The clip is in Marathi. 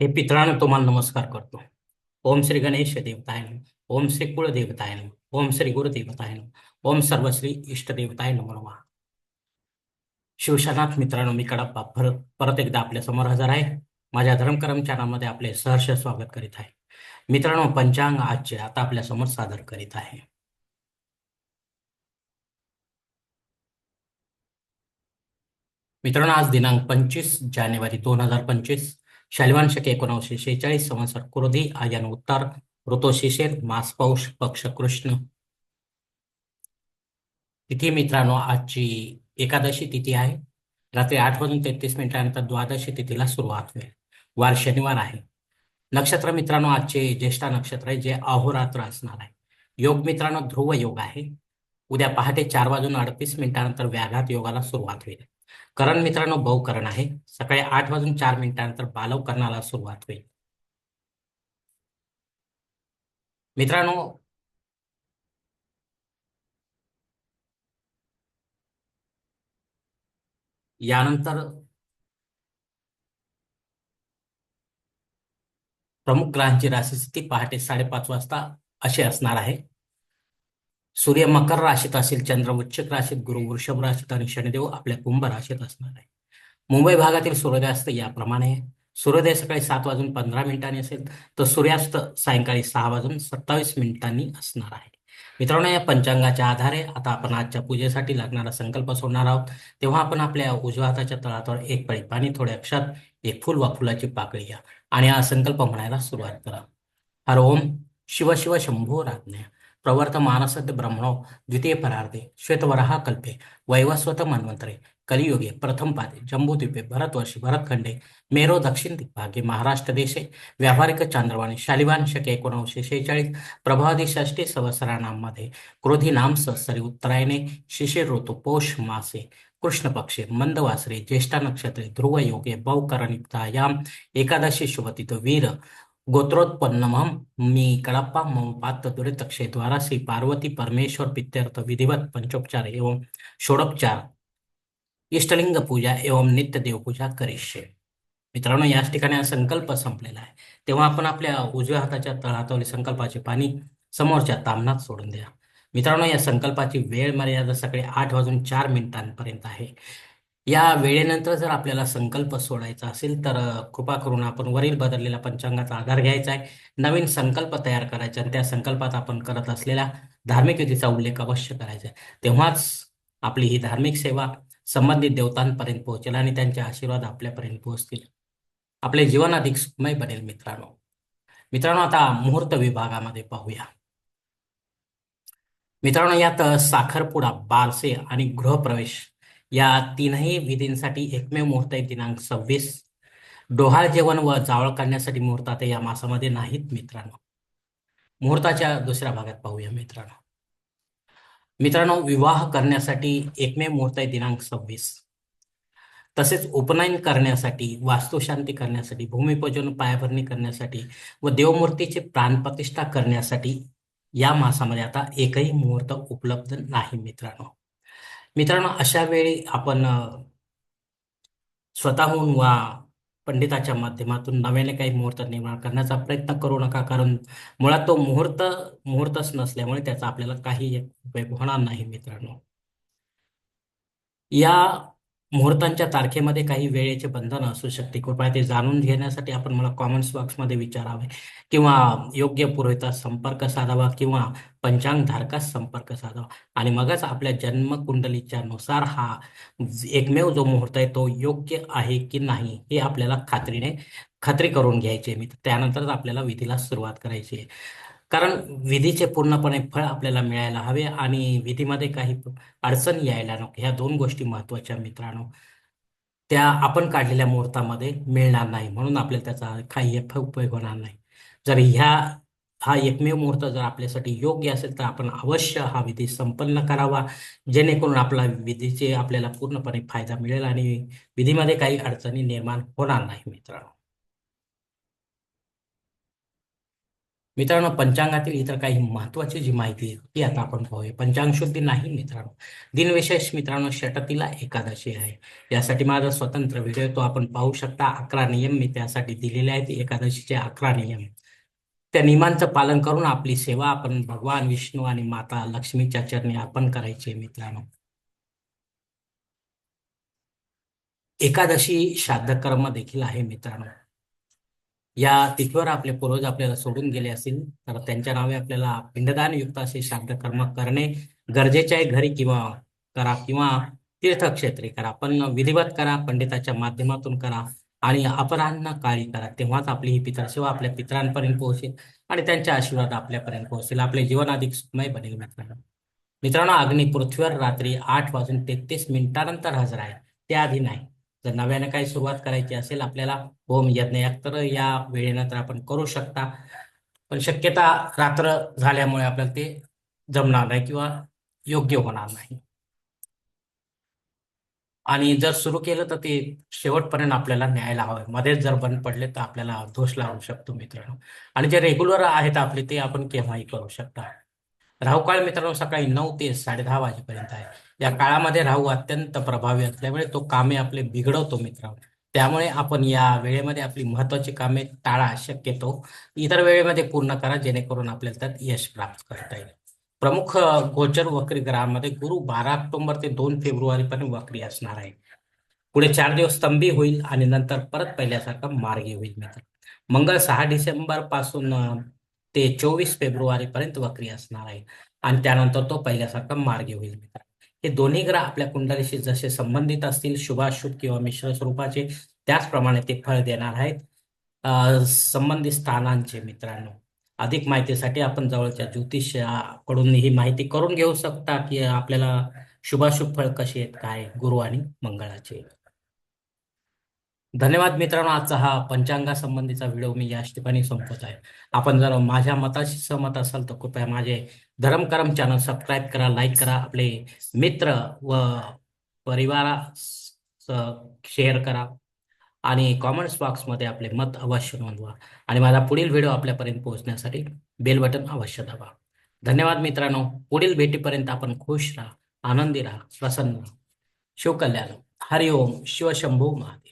हे पित्रानं तुम्हाला नमस्कार करतो ओम श्री गणेश देवताय ओम श्री कुळदेवताय नमः. ओम श्री गुरुदेवताय नमः. ओम सर्वश्री इष्टदेवताय नमो नमः शिवशनाथ मित्रांनो मी कडप्पा परत परत एकदा आपल्यासमोर हजर आहे माझ्या धर्मकरम चॅनलमध्ये आपले सहर्ष स्वागत करीत आहे मित्रांनो पंचांग आजचे आता आपल्यासमोर सादर करीत आहे मित्रांनो आज दिनांक पंचवीस जानेवारी दोन हजार पंचवीस शालिवान शक एकोणीसशे शेहेचाळीस संवत्सर क्रोधी आयन उत्तर ऋतू शिशिर मास पौष पक्ष कृष्ण. तिथी मित्रांनो आजची एकादशी तिथी आहे. रात्री आठ वाजून तेहतीस मिनिटानंतर द्वादशी तिथीला सुरुवात होईल. वार शनिवार आहे. नक्षत्र मित्रांनो आजचे ज्येष्ठा नक्षत्र आहे जे अहोरात्र असणार आहे. योग मित्रांनो ध्रुव योग आहे. उद्या पहाटे चार वाजून अडतीस मिनिटानंतर व्याघात योगाला सुरुवात होईल. करण मित्रांनो बहुकरण आहे. सकाळी आठ वाजून चार मिनिटानंतर बालव करणाला सुरुवात होईल. मित्रांनो यानंतर प्रमुख ग्रहांची राशीस्थिती पहाटे साडेपाच वाजता अशी असणार आहे. सूर्य मकर राशीत असेल चंद्र वृश्चिक राशीत गुरु वृषभ राशीत आणि शनिदेव आपल्या कुंभ राशीत असणार आहे. मुंबई भागातील सूर्योदयास्त याप्रमाणे आहे. सूर्योदय सकाळी सात वाजून पंधरा मिनिटांनी असेल तर सूर्यास्त सायंकाळी सहा वाजून सत्तावीस मिनिटांनी असणार आहे. मित्रांनो या पंचांगाच्या आधारे आता आपण आजच्या पूजेसाठी लागणारा संकल्प सोडणार आहोत. तेव्हा आपण आपल्या उजव्या हाताच्या तळातळ एक पळी पाणी थोड्या अक्षात एक फुल वा फुलाची पाकळी घ्या आणि हा संकल्प म्हणायला सुरुवात करा. हर ओम शिव शिव शंभो राज्ञा. प्रवर्तमानसद् ब्रह्मणो द्वितीय परार्धे श्वेतवराह कल्पे वैवस्वत मन्वंतरे कलियुगे प्रथम पादे जम्बूद्वीपे भरतवर्षी भरतखंडे मेरो दक्षिण दिग्भागे महाराष्ट्र देशे व्यावहारिक चांद्रवाणी शालिवान शके एकोणीसशे शेहेचाळीस प्रभादी षष्टी संवत्सरांमध्ये क्रोधी नाम सहसरी उत्तरायणे शिशिर ऋतू पौष मासे कृष्ण पक्षे मंदवासरे ज्येष्ठा नक्षत्रे ध्रुव योगे बहुकरणयुक्तायाम एकादशी शुभतिथ वीर गोत्रोत्पन्नमहम मी कडप्पा मम पात्र दुरितक्षे द्वारा श्री पार्वती परमेश्वर पित्यर्थ विधिवत पंचोपचार एवं षोडोपचार इष्टलिंग पूजा एवं नित्य देवपूजा करिष्ये मित्रांनो याच ठिकाणी हा संकल्प संपलेला आहे तेव्हा आपण आपल्या उजव्या हाताच्या तळहातावरील संकल्पाचे पाणी समोरच्या तामनात सोडून द्या मित्रांनो या संकल्पाची वेळ मर्यादा सकाळी आठ वाजून चार मिनिटांपर्यंत आहे या वेळेनंतर जर आपल्याला संकल्प सोडायचा असेल तर कृपा करून आपण वरील बदललेल्या पंचांगाचा आधार घ्यायचा आहे. नवीन संकल्प तयार करायचा आणि त्या संकल्पात आपण करत असलेल्या धार्मिक युतीचा उल्लेख अवश्य करायचा आहे. तेव्हाच आपली ही धार्मिक सेवा संबंधित देवतांपर्यंत पोहोचेल आणि त्यांचे आशीर्वाद आपल्यापर्यंत पोहोचतील. आपले जीवन अधिक सुखमय बनेल मित्रांनो. मित्रांनो आता मुहूर्त विभागामध्ये पाहूया. मित्रांनो यात साखरपुडा बारसे आणि गृहप्रवेश या तीनही विधींसाठी एकमेव मुहूर्त आहे दिनांक सव्वीस. डोहाळ जेवण व जावळ काढण्यासाठी मुहूर्त आता या मासामध्ये नाहीत मित्रांनो. मुहूर्ताच्या दुसऱ्या भागात पाहूया मित्रांनो. मित्रांनो विवाह करण्यासाठी एकमेव मुहूर्त आहे दिनांक सव्वीस. तसेच उपनयन करण्यासाठी वास्तुशांती करण्यासाठी भूमिपूजन पायाभरणी करण्यासाठी व देवमूर्तीची प्राणप्रतिष्ठा करण्यासाठी या मासामध्ये आता एकही मुहूर्त उपलब्ध नाही मित्रांनो. मित्रांनो अशा वेळी आपण स्वतःहून वा पंडिताच्या माध्यमातून नव्याने काही मुहूर्त निर्माण करण्याचा प्रयत्न करू नका. कारण मुळात तो मुहूर्त मुहूर्तच नसल्यामुळे त्याचा आपल्याला काही उपयोग होणार नाही मित्रांनो. या मुहूर्तांच्या तारखेमध्ये काही वेळेचे बंधन असू शकते. कृपया ते जाणून घेण्यासाठी आपण मला कॉमेंट्स बॉक्समध्ये विचारावे. किंवा योग्य पुरोहितास संपर्क साधावा किंवा पंचांग धारकास संपर्क साधावा. आणि मगच आपल्या जन्मकुंडलीच्या नुसार हा एकमेव जो मुहूर्त आहे तो योग्य आहे की नाही हे आपल्याला खात्रीने खात्री करून घ्यायची आहे. मी त्यानंतरच आपल्याला विधीला सुरुवात करायची आहे. कारण विधीचे पूर्णपणे फळ आपल्याला मिळायला हवे आणि विधीमध्ये काही अडचण यायला नको. ह्या दोन गोष्टी महत्त्वाच्या मित्रांनो. त्या आपण काढलेल्या मुहूर्तामध्ये मिळणार नाही म्हणून आपल्याला त्याचा काही उपयोग होणार नाही. जर ह्या हा एकमेव मुहूर्त जर आपल्यासाठी योग्य असेल तर आपण अवश्य हा विधी संपन्न करावा. जेणेकरून आपला विधीचे आपल्याला पूर्णपणे फायदा मिळेल आणि विधीमध्ये काही अडचणी निर्माण होणार नाही मित्रांनो. मित्रांनो पंचांगातील इतर काही महत्वाची जी माहिती आहे ती आता आपण पाहूया. पंचांग शुद्धी नाही मित्रांनो. दिनविशेष मित्रांनो षटतीला एकादशी आहे. यासाठी माझा स्वतंत्र व्हिडिओ तो आपण पाहू शकता. अकरा नियम मी त्यासाठी दिलेले आहेत एकादशीचे अकरा नियम. त्या नियमांचं पालन करून आपली सेवा आपण भगवान विष्णू आणि माता लक्ष्मीच्या चरणी अर्पण करायची मित्रांनो. एकादशी श्राद्ध कर्म देखील आहे मित्रांनो. या तिथीवर आपले पूर्वज आपल्याला सोडून गेले असतील तर त्यांच्या नावे आपल्याला पिंडदान युक्त असे श्राद्ध कर्म करणे गरजेचे आहे. घरी किंवा करा किंवा तीर्थक्षेत्री करा. पण विधिवत करा पंडिताच्या माध्यमातून करा आणि अपराह्न काळी करा. तेव्हाच आपली ही पितरसेवा आपल्या पितरांपर्यंत पोहोचेल आणि त्यांच्या आशीर्वाद आपल्यापर्यंत पोहोचेल आपले जीवन अधिक सुखमय बनेल मित्रांनो. मित्रांनो अग्नी पृथ्वीवर रात्री आठ वाजून तेहतीस मिनिटानंतर हजर आहे. त्याआधी नाही. जर नव्याने काही सुरुवात करायची असेल आपल्याला होम यज्ञ तर या वेळेनंतर आपण करू शकता. पण शक्यता रात्र झाल्यामुळे आपल्याला ते जमणार नाही किंवा योग्य होणार नाही. आणि जर सुरू केलं तर ते शेवटपर्यंत आपल्याला न्यायला हवं मध्येच जर बंद पडले तर आपल्याला दोष लागू शकतो मित्रांनो. आणि जे रेग्युलर आहेत आपले ते आपण केव्हाही करू शकता. राहू काळ मित्रांनो सकाळी नऊ ते साडेदहा वाजेपर्यंत आहे. या काळामध्ये राहू अत्यंत प्रभावी असल्यामुळे तो कामे आपले बिघडवतो मित्रांनो. त्यामुळे आपण या वेळेमध्ये आपली महत्वाची कामे टाळा शक्यतो. इतर वेळेमध्ये पूर्ण करा जेणेकरून आपल्याला त्यात यश प्राप्त करता येईल. प्रमुख गोचर वक्री ग्रहामध्ये गुरु बारा ऑक्टोबर ते दोन फेब्रुवारीपर्यंत वक्री असणार आहे. पुढे चार दिवस स्तंभी होईल आणि नंतर परत पहिल्यासारखा मार्गी होईल मित्र मंगळ सहा डिसेंबरपासून ते चोवीस फेब्रुवारीपर्यंत वक्री असणार आहे. आणि त्यानंतर तो पहिल्यासारखा मार्गी होईल मित्र हे दोन्ही ग्रह आपल्या कुंडलीशी जसे संबंधित असतील शुभाशुभ किंवा मिश्र स्वरूपाचे त्याचप्रमाणे ते फळ देणार आहेत. संबंधित स्थानांचे मित्रांनो. अधिक माहितीसाठी आपण जवळच्या ज्योतिषाकडून ही माहिती करून घेऊ शकता की आपल्याला शुभाशुभ फळ कसे आहेत काय? गुरु आणि मंगळाचे. धन्यवाद मित्रांनो आजचा हा पंचांगासंबंधीचा व्हिडिओ मी या ठिकाणी संपवत आहे. आपण जर माझ्या मताशी सहमत असाल तर कृपया माझे धर्मकरम चॅनल सबस्क्राईब करा लाईक करा आपले मित्र व परिवारा शेअर करा आणि कॉमेंट्स बॉक्समध्ये आपले मत अवश्य नोंदवा आणि माझा पुढील व्हिडिओ आपल्यापर्यंत पोहोचण्यासाठी बेल बटन अवश्य दाबा. धन्यवाद मित्रांनो पुढील भेटीपर्यंत आपण खुश राहा आनंदी राहा प्रसन्न राहा. शिवकल्याण हरिओम शिवशंभू महादेव.